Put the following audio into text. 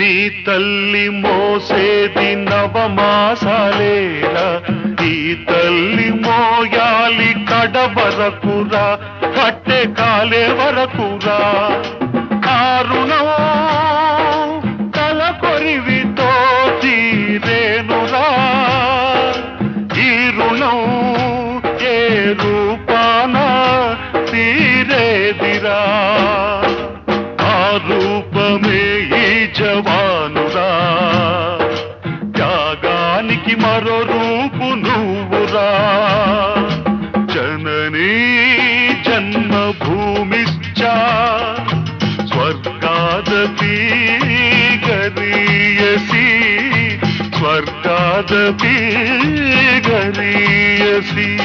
నీ తల్లి మోసేది నవమాసాలేరా? ఈ తల్లి మోయాలి కడ వరకురా కట్టె కాలే వరకురా కారుణం తల కొరివితో తీరేనురా ఈ రుణం ఏ రూపాన తీరేదిరా? ఆ రూపమే జవానురా త్యాగానికి మరో రూపు నువ్వురా. జననీ జన్మభూమిశ్చ స్వర్గాదపి గరీయసి. స్వర్గాదపి గరీయసి.